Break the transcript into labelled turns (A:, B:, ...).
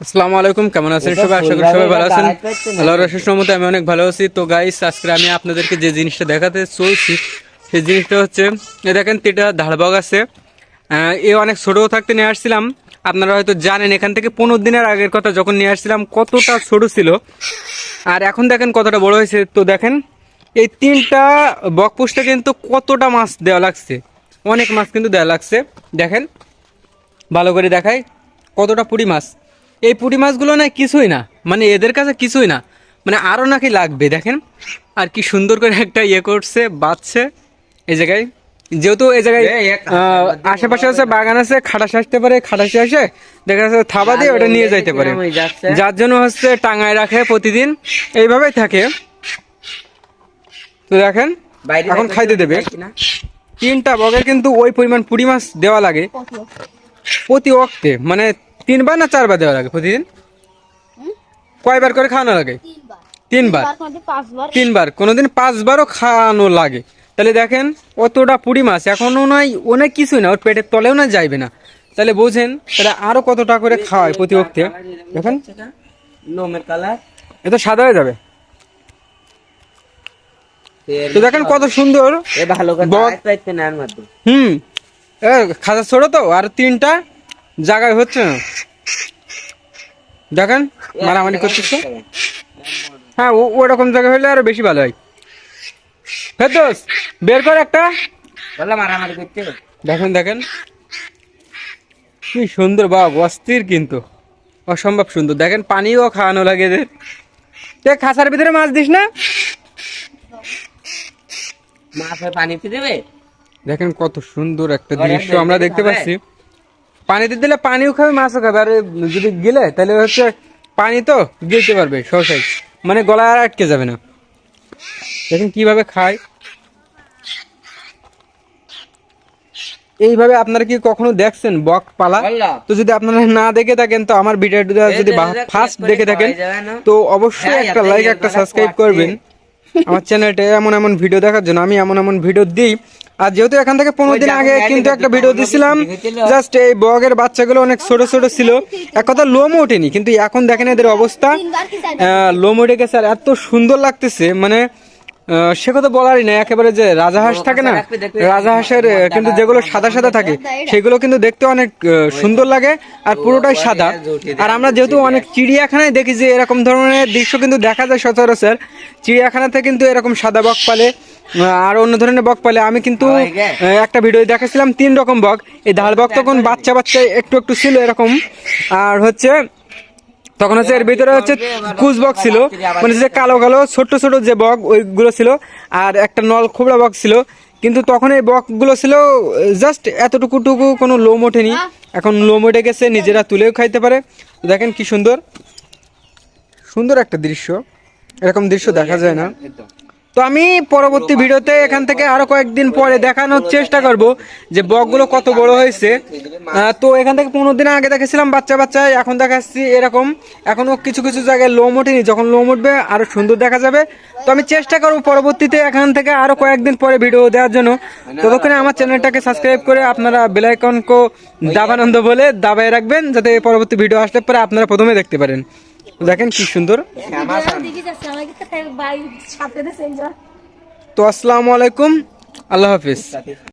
A: আসসালামু আলাইকুম কেমন আছেন সবাই? আশা করি সবাই ভালো আছেন। আল্লাহর আশিস রহমতে আমি অনেক ভালো আছি। তো গাইস আজকে আমি আপনাদেরকে যে জিনিসটা দেখাতে চলছি সেই জিনিসটা হচ্ছে এ দেখেন তিনটা ধারবাগ আছে। এ অনেক ছোটো থাকতে নিয়ে আসছিলাম। আপনারা হয়তো জানেন এখান থেকে পনেরো দিনের আগের কথা যখন নিয়ে আসছিলাম কতটা ছোট ছিল। আর এখন দেখেন কতটা বড় হয়েছে। তো দেখেন এই তিনটা বকপুষটা কিন্তু কতটা মাছ দেওয়া লাগছে। অনেক মাছ কিন্তু দেওয়া লাগছে। দেখেন ভালো করে দেখাই কতটা পুঁটি মাছ। এই পুঁটি মাছগুলো না কিছুই না। মানে এদের কাছে কিছুই না। মানে আরও নাকি লাগবে দেখেন। আর কি সুন্দর করে একটা ইয়ে করছে বাঁচছে এই জায়গায়। যেহেতু এই জায়গায় আশেপাশে আছে বাগান আছে খাটাস আসতে পারে খাটাসে আসে। দেখা যাচ্ছে থাবা দিয়ে ওটা নিয়ে যাইতে পারে। যার জন্য হচ্ছে টাঙায় রাখে প্রতিদিন। এইভাবেই থাকে। তো দেখেন এখন খাইতে দেবে। তিনটা বগের কিন্তু ওই পরিমাণ পুঁটি মাছ দেওয়া লাগে। প্রতি অক্টে মানে তিনবার না চারবার দেওয়া লাগে প্রতিদিন? কয়বার করে খাওয়ানো লাগে? তিনবার। তিনবার? কোনোদিন পাঁচবারও খাওয়ানো লাগে। তাহলে দেখেন অতটা পুঁটি মাছ। এখনও নাই অনেক কিছুই না ওর পেটের তলেও না যাইবে না। তাহলে বোঝেন তাহলে আরও কতটা করে খাওয়ায় প্রতি অক্টে দেখেন। তো সাদা হয়ে যাবে। তো দেখেন কত সুন্দর।
B: এ ভালো করে
A: বক-
B: দাঁড়াতে পারতে না এর মধ্যে।
A: হুম। এ খাতা ছোট তো আর তিনটা জায়গায় হচ্ছে না। দেখেন মারামারি করতেছে। হ্যাঁ ওরকম জায়গা হলে আরও বেশি ভালো হয়। ফেরদোস বের কর একটা।
B: বললাম মারামারি করতে।
A: দেখেন দেখেন। কি সুন্দর বা অস্থির কিন্তু। অসম্ভব সুন্দর। দেখেন পানিও খাওয়ানো লাগে এদের তে খাসার ভিতরে মাছ দিস না?
B: মাছ পানিতে দেবে?
A: দেখেন কত সুন্দর একটা দৃশ্য আমরা দেখতে পাচ্ছি। পানিতে দিলে পানিও খাবে মাছও খাবে। আর যদি গেলে তাহলে হচ্ছে পানি তো গিলতে পারবে সহসাই। মানে গলা আর আটকে যাবে না। দেখেন কীভাবে খায়। এইভাবে আপনারা কি কখনো দেখছেন বক পালা? তো যদি আপনারা না দেখে থাকেন তো আমার ভিডিওটা যদি ফার্স্ট দেখে থাকেন? তো অবশ্যই
B: হ্যাঁ,
A: একটা লাইক একটা সাবস্ক্রাইব করবেন। আমার চ্যানেলটা এমন এমন ভিডিও দেখার জন্য আমি এমন এমন ভিডিও দিই আর যেহেতু এখান থেকে পনেরো দিন আগে কিন্তু একটা ভিডিও দিছিলাম জাস্ট এই বগের বাচ্চাগুলো অনেক ছোট ছোট ছিল। এক কথা লোম ওঠেনি কিন্তু এখন দেখেন এদের অবস্থা। লোম উঠে গেছে আর এত সুন্দর লাগতেছে মানে সে কথা বলারই না একেবারে যে রাজাহাঁস থাকে না রাজাহাঁসের কিন্তু যেগুলো সাদা সাদা থাকে সেগুলো কিন্তু দেখতে অনেক সুন্দর লাগে আর পুরোটাই সাদা। আর আমরা যেহেতু অনেক চিড়িয়াখানায় দেখি যে এরকম ধরনের দৃশ্য কিন্তু দেখা যায় সচরাচর চিড়িয়াখানাতে কিন্তু এরকম সাদা বক পালে আর অন্য ধরনের বক পালে আমি কিন্তু একটা ভিডিও দেখাছিলাম তিন রকম বক। এই ধাল বক তখন বাচ্চা বাচ্চা একটু একটু ছিল এরকম। আর হচ্ছে তখন হচ্ছে এর ভিতরে হচ্ছে কুচ বক ছিল। মানে যে কালো কালো ছোট ছোট যে বক ওইগুলো ছিল। আর একটা নল খোবড়া বক ছিল। কিন্তু তখন এই বকগুলো ছিল জাস্ট এতটুকু টুকু কোনো লোম ওঠেনি। এখন লোম উঠে গেছে নিজেরা তুলেও খাইতে পারে। দেখেন কি সুন্দর। সুন্দর একটা দৃশ্য। এরকম দৃশ্য দেখা যায় না। তো আমি পরবর্তী ভিডিওতে এখান থেকে আরও কয়েকদিন পরে দেখানোর চেষ্টা করব যে বকগুলো কত বড় হয়েছে। তো এখান থেকে পনেরো দিন আগে দেখেছিলাম বাচ্চা বাচ্চা এখন দেখাচ্ছি এরকম। এখনও কিছু কিছু জায়গায় লোম ওঠেনি যখন লোম উঠবে আরও সুন্দর দেখা যাবে। তো আমি চেষ্টা করব পরবর্তীতে এখান থেকে আরও কয়েকদিন পরে ভিডিও দেওয়ার জন্য। ততক্ষণে আমার চ্যানেলটাকে সাবস্ক্রাইব করে আপনারা বেলাইকনকো দাবানন্দ বলে দাবায় রাখবেন যাতে পরবর্তী ভিডিও আসলে পরে আপনারা প্রথমে দেখতে পারেন। দেখেন কি সুন্দর। তো আসসালামু আলাইকুম। আল্লাহ হাফিজ।